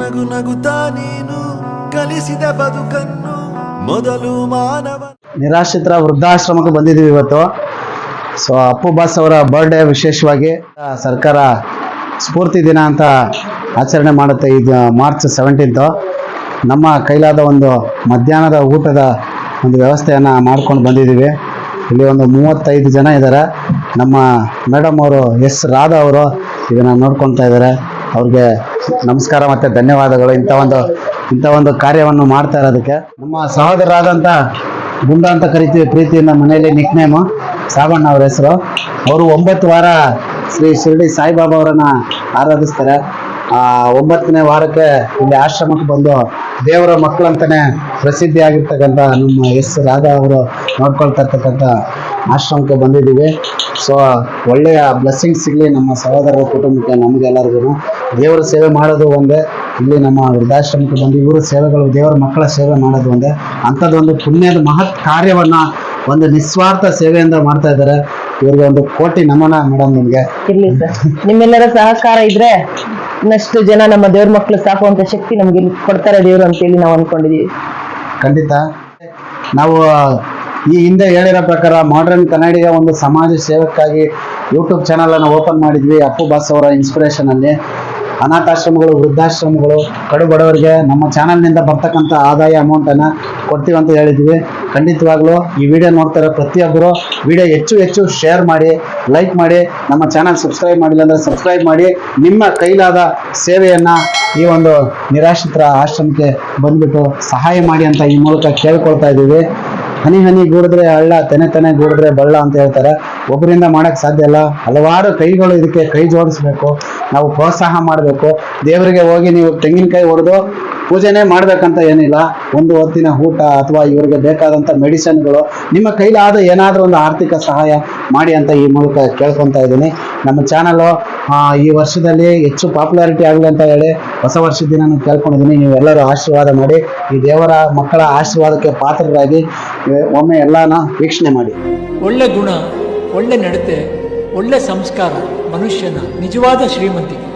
ನಗು ನಗುತ್ತಾ ನೀನು ಕಲಿಸಿದ ಬದುಕನ್ನು ಮೊದಲು ಮಾನವ ನಿರಾಶ್ರಿತರ ವೃದ್ಧಾಶ್ರಮಕ್ಕೆ ಬಂದಿದ್ದೀವಿ ಇವತ್ತು. ಸೊ ಅಪ್ಪು ಬಾಸ್ ಅವರ ಬರ್ಡೇ ವಿಶೇಷವಾಗಿ ಸರ್ಕಾರ ಸ್ಫೂರ್ತಿ ದಿನ ಅಂತ ಆಚರಣೆ ಮಾಡುತ್ತೆ ಇದು ಮಾರ್ಚ್ ಸೆವೆಂಟೀನ್ತು ನಮ್ಮ ಕೈಲಾದ ಒಂದು ಮಧ್ಯಾಹ್ನದ ಊಟದ ಒಂದು ವ್ಯವಸ್ಥೆಯನ್ನು ಮಾಡ್ಕೊಂಡು ಬಂದಿದ್ದೀವಿ. ಇಲ್ಲಿ ಒಂದು ಮೂವತ್ತೈದು ಜನ ಇದ್ದಾರೆ. ನಮ್ಮ ಮೇಡಮ್ ಅವರು ಎಸ್ ರಾಧಾ ಅವರು ಇದನ್ನು ನೋಡ್ಕೊತಾ ಇದ್ದಾರೆ. ಅವ್ರಿಗೆ ನಮಸ್ಕಾರ ಮತ್ತೆ ಧನ್ಯವಾದಗಳು. ಇಂಥ ಒಂದು ಇಂಥ ಒಂದು ಕಾರ್ಯವನ್ನು ಮಾಡ್ತಾ ಇರೋದಕ್ಕೆ. ನಮ್ಮ ಸಹೋದರರಾದಂಥ ಗುಂಡ ಅಂತ ಕರಿತೀವಿ ಪ್ರೀತಿಯಿಂದ ಮನೆಯಲ್ಲಿ ನಿಕ್ನೇಮು ಸಾಬಣ್ಣ ಅವ್ರ ಹೆಸರು. ಅವರು ಒಂಬತ್ತು ವಾರ ಶ್ರೀ ಶಿರಡಿ ಸಾಯಿಬಾಬಾ ಅವರನ್ನ ಆರಾಧಿಸ್ತಾರೆ. ಆ, ಒಂಬತ್ತನೇ ವಾರಕ್ಕೆ ಇಲ್ಲಿ ಆಶ್ರಮಕ್ಕೆ ಬಂದು ದೇವರ ಮಕ್ಕಳಂತಾನೆ ಪ್ರಸಿದ್ಧಿ ಆಗಿರ್ತಕ್ಕಂಥ ನಮ್ಮ ಎಸ್ ರಾಧಾ ಅವರು ನೋಡ್ಕೊಳ್ತಾ ಇರ್ತಕ್ಕಂಥ ಆಶ್ರಮಕ್ಕೆ ಬಂದಿದ್ದೀವಿ. ಸೊ ಒಳ್ಳೆಯ ಬ್ಲೆಸ್ಸಿಂಗ್ ಸಿಗಲಿ ನಮ್ಮ ಸಹೋದರರ ಕುಟುಂಬಕ್ಕೆ ನಮಗೆಲ್ಲರಿಗೂ ದೇವರ ಸೇವೆ ಮಾಡೋದು ಒಂದೇ. ಇಲ್ಲಿ ನಮ್ಮ ವೃದ್ಧಾಶ್ರಮಕ್ಕೆ ಬಂದು ಇವರ ಸೇವೆಗಳು, ದೇವರ ಮಕ್ಕಳ ಸೇವೆ ಮಾಡೋದು ಒಂದೇ. ಅಂಥದ್ದೊಂದು ಪುಣ್ಯದ ಮಹತ್ ಕಾರ್ಯವನ್ನ ಒಂದು ನಿಸ್ವಾರ್ಥ ಸೇವೆಯಿಂದ ಮಾಡ್ತಾ ಇದ್ದಾರೆ. ಇವ್ರಿಗೆ ಒಂದು ಕೋಟಿ ನಮನ ಮೇಡಮ್ ನಿಮಗೆ. ನಿಮ್ಮೆಲ್ಲರ ಸಹಕಾರ ಇದ್ರೆ ಇನ್ನಷ್ಟು ಜನ ನಮ್ಮ ದೇವ್ರ ಮಕ್ಕಳು ಸಾಕುವಂತ ಶಕ್ತಿ ನಮ್ಗೆ ಕೊಡ್ತಾರೆ ದೇವ್ರು ಅಂತೇಳಿ ನಾವು ಅನ್ಕೊಂಡಿದೀವಿ. ಖಂಡಿತ. ನಾವು ಈ ಹಿಂದೆ ಹೇಳಿರೋ ಪ್ರಕಾರ ಮಾಡ್ರನ್ ಕನ್ನಡಿಗ ಒಂದು ಸಮಾಜ ಸೇವಕ್ಕಾಗಿ ಯೂಟ್ಯೂಬ್ ಚಾನಲನ್ನು ಓಪನ್ ಮಾಡಿದ್ವಿ. ಅಪ್ಪು ಬಾಸ್ ಅವರ ಇನ್ಸ್ಪಿರೇಷನಲ್ಲಿ ಅನಾಥಾಶ್ರಮಗಳು, ವೃದ್ಧಾಶ್ರಮಗಳು, ಕಡು ಬಡವರಿಗೆ ನಮ್ಮ ಚಾನಲ್ನಿಂದ ಬರ್ತಕ್ಕಂಥ ಆದಾಯ ಅಮೌಂಟನ್ನು ಕೊಡ್ತೀವಿ ಅಂತ ಹೇಳಿದ್ವಿ. ಖಂಡಿತವಾಗ್ಲೂ ಈ ವಿಡಿಯೋ ನೋಡ್ತಾರೆ ಪ್ರತಿಯೊಬ್ಬರು. ವಿಡಿಯೋ ಹೆಚ್ಚು ಹೆಚ್ಚು ಶೇರ್ ಮಾಡಿ ಲೈಕ್ ಮಾಡಿ, ನಮ್ಮ ಚಾನಲ್ ಸಬ್ಸ್ಕ್ರೈಬ್ ಮಾಡಿಲ್ಲ ಅಂದರೆ ಸಬ್ಸ್ಕ್ರೈಬ್ ಮಾಡಿ. ನಿಮ್ಮ ಕೈಲಾದ ಸೇವೆಯನ್ನು ಈ ಒಂದು ನಿರಾಶ್ರಿತರ ಆಶ್ರಮಕ್ಕೆ ಬಂದ್ಬಿಟ್ಟು ಸಹಾಯ ಮಾಡಿ ಅಂತ ಈ ಮೂಲಕ ಕೇಳ್ಕೊಳ್ತಾ ಇದ್ದೀವಿ. ಹನಿ ಹನಿ ಗೂಡಿದ್ರೆ ಹಳ್ಳ, ತೆನೆ ತೆನೆ ಗೂಡಿದ್ರೆ ಬಳ್ಳ ಅಂತ ಹೇಳ್ತಾರೆ. ಒಬ್ಬರಿಂದ ಮಾಡೋಕ್ಕೆ ಸಾಧ್ಯ ಇಲ್ಲ. ಹಲವಾರು ಕೈಗಳು ಇದಕ್ಕೆ ಕೈ ಜೋಡಿಸ್ಬೇಕು. ನಾವು ಪ್ರೋತ್ಸಾಹ ಮಾಡಬೇಕು. ದೇವರಿಗೆ ಹೋಗಿ ನೀವು ತೆಂಗಿನಕಾಯಿ ಹೊಡೆದು ಪೂಜೆನೇ ಮಾಡ್ಬೇಕಂತ ಏನಿಲ್ಲ. ಒಂದು ಹೊತ್ತಿನ ಊಟ ಅಥವಾ ಇವರಿಗೆ ಬೇಕಾದಂಥ ಮೆಡಿಸನ್ಗಳು ನಿಮ್ಮ ಕೈಲಾದ ಏನಾದರೂ ಒಂದು ಆರ್ಥಿಕ ಸಹಾಯ ಮಾಡಿ ಅಂತ ಈ ಮೂಲಕ ಕೇಳ್ಕೊತಾ ಇದ್ದೀನಿ. ನಮ್ಮ ಚಾನಲು ಈ ವರ್ಷದಲ್ಲಿ ಹೆಚ್ಚು ಪಾಪ್ಯುಲಾರಿಟಿ ಆಗಲಿ ಅಂತ ಹೇಳಿ ಹೊಸ ವರ್ಷದ ದಿನ ನಾನು ಕೇಳ್ಕೊಂಡಿದ್ದೀನಿ. ನೀವೆಲ್ಲರೂ ಆಶೀರ್ವಾದ ಮಾಡಿ, ಈ ದೇವರ ಮಕ್ಕಳ ಆಶೀರ್ವಾದಕ್ಕೆ ಪಾತ್ರರಾಗಿ, ಒಮ್ಮೆ ಎಲ್ಲಾನ ವೀಕ್ಷಣೆ ಮಾಡಿ. ಒಳ್ಳೆ ಗುಣ, ಒಳ್ಳೆ ನಡತೆ, ಒಳ್ಳೆ ಸಂಸ್ಕಾರ ಮನುಷ್ಯನ ನಿಜವಾದ ಶ್ರೀಮಂತಿಕೆ.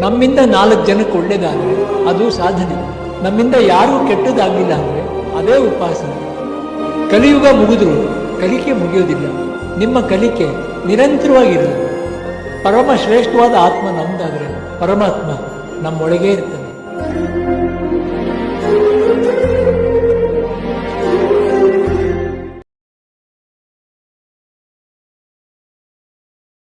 ನಮ್ಮಿಂದ ನಾಲ್ಕು ಜನಕ್ಕೆ ಒಳ್ಳೇದಾದರೆ ಅದು ಸಾಧನೆ. ನಮ್ಮಿಂದ ಯಾರೂ ಕೆಟ್ಟದಾಗಲಿಲ್ಲ ಅಂದರೆ ಅದೇ ಉಪಾಸನೆ. ಕಲಿಯುಗ ಮುಗಿದ್ರು, ಕಲಿಕೆ ಮುಗಿಯೋದಿಲ್ಲ. ನಿಮ್ಮ ಕಲಿಕೆ ನಿರಂತರವಾಗಿರಲಿ. ಪರಮ ಶ್ರೇಷ್ಠವಾದ ಆತ್ಮ ನಮ್ದಾದರೆ ಪರಮಾತ್ಮ ನಮ್ಮೊಳಗೇ ಇರ್ತದೆ.